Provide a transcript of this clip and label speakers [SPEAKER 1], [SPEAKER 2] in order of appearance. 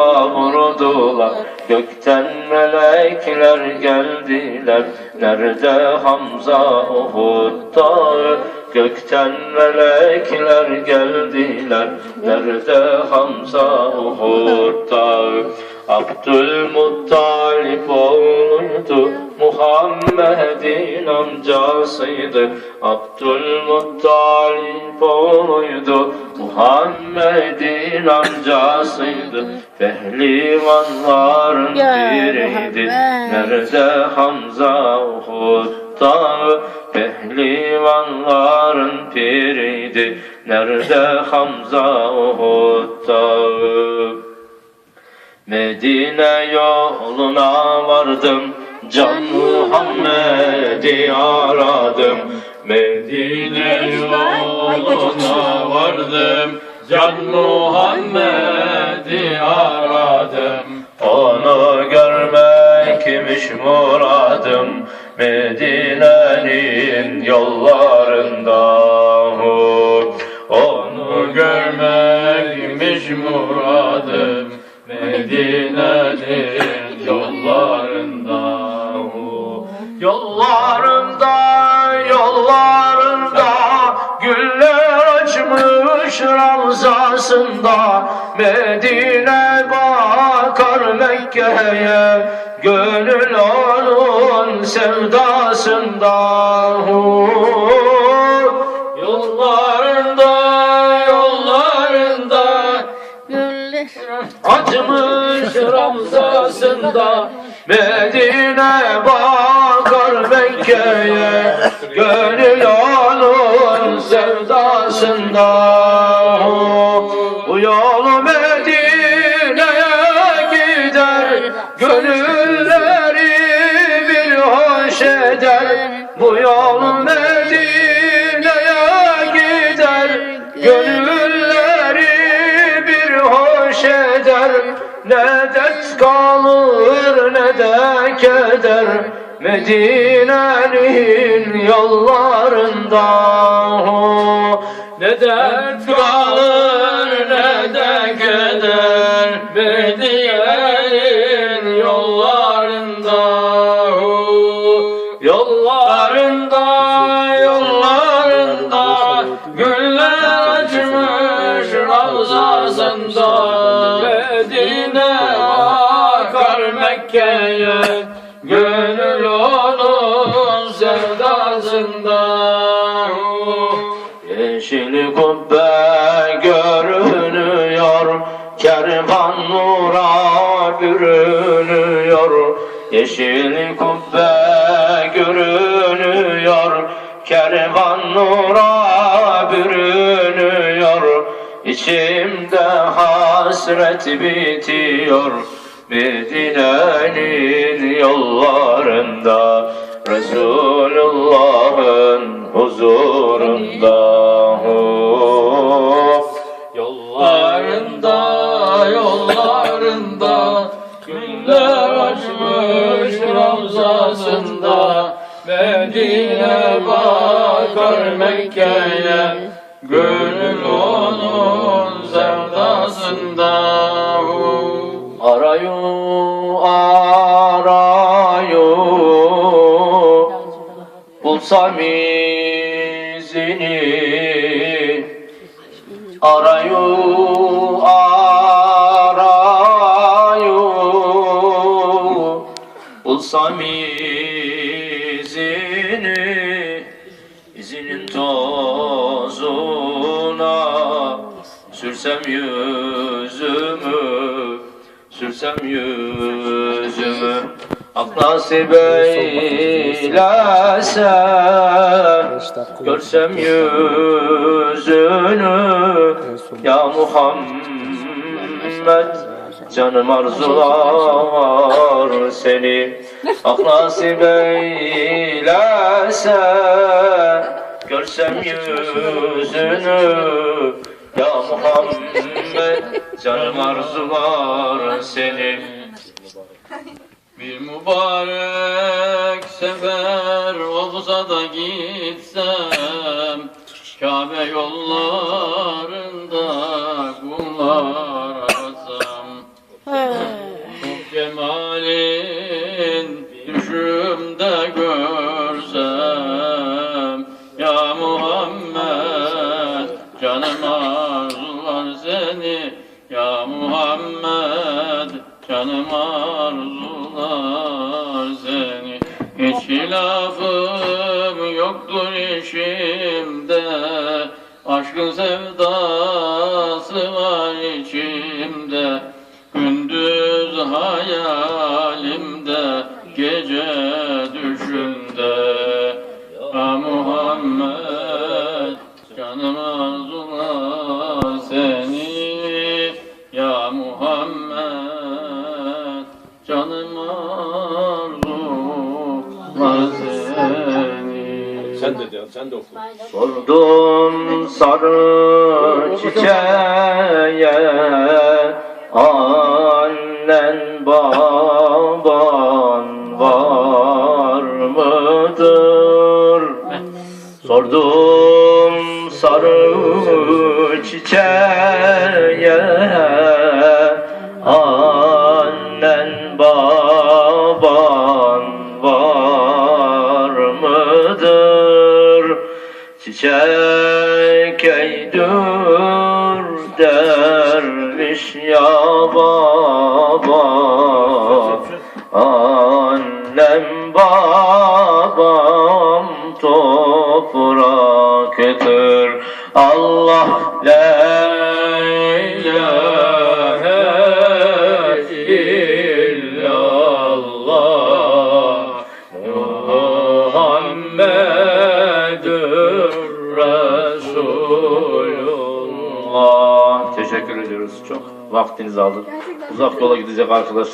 [SPEAKER 1] vurdular Gökten melekler geldiler. Nerede Hamza Uhud dağı? Gökten melekler geldiler. Nerede Hamza Uhud dağı Abdülmuttalip oğluydu Muhammed'in amcasıydı. Abdülmuttalip oğluydu Muhammed'in amcasıydı. Pehlivanların biriydi. Nerede Hamza Uhud dağı? Pehlivanların piriydi Nerede Hamza Uhud dağı Medine yoluna vardım Can Muhammed'i aradım. Medine yoluna vardım Can Muhammed'i aradım. Onu görmekmiş muradım Medine'nin yollarında Onu görmekmiş muradım Medine'nin yollarında Yollarında, yollarında Güller açmış ravzasında Medine bakar Mekke'ye Gönül onun sevdasında Yollarında, Açmış Ramzasında Medine bakar Mekke'ye Gönül Ne dert kalır ne de keder. Medine'nin yollarında. Ne dert kalır ne de keder. Medine'nin sevdasında Yeşil kubbe görünüyor Kervan nura bürünüyor. Yeşil kubbe görünüyor Kervan nura bürünüyor. İçimde hasret bitiyor Medine'nin yollarında. Resulullah'ın huzurunda Yollarında, yollarında Güller açmış ravzasında Medine bakar Mekke'ye Gönül onun sevdasında Arayu, arayu Bulsam izini Arayu, arayu. Bulsam izini İzinin tozuna. Sürsem yüzümü Sürsem yüzümü nasip eylese Görsem yüzünü Ya Muhammed Canım arzular seni. Ah nasip eylese Görsem yüzünü Ya Muhammed Canım arzular seni bir mübarek sefer olsa da gitsem Kabe yollarında kumlar arasam.
[SPEAKER 2] Bu cemalin düşümde gör arzular seni. Hiç hilafım yoktur işimde Aşkın sevdası var içimde. Gündüz hayalimde
[SPEAKER 3] Sen de oku.
[SPEAKER 1] Sordum sarı çiçeğe Annen baban var mıdır? Sordum sarı çiçeğe Çiçek eydür derviş ya baba. Annem babam Allah la Vaktinizi aldık. Uzak yola gidecek arkadaşlarım.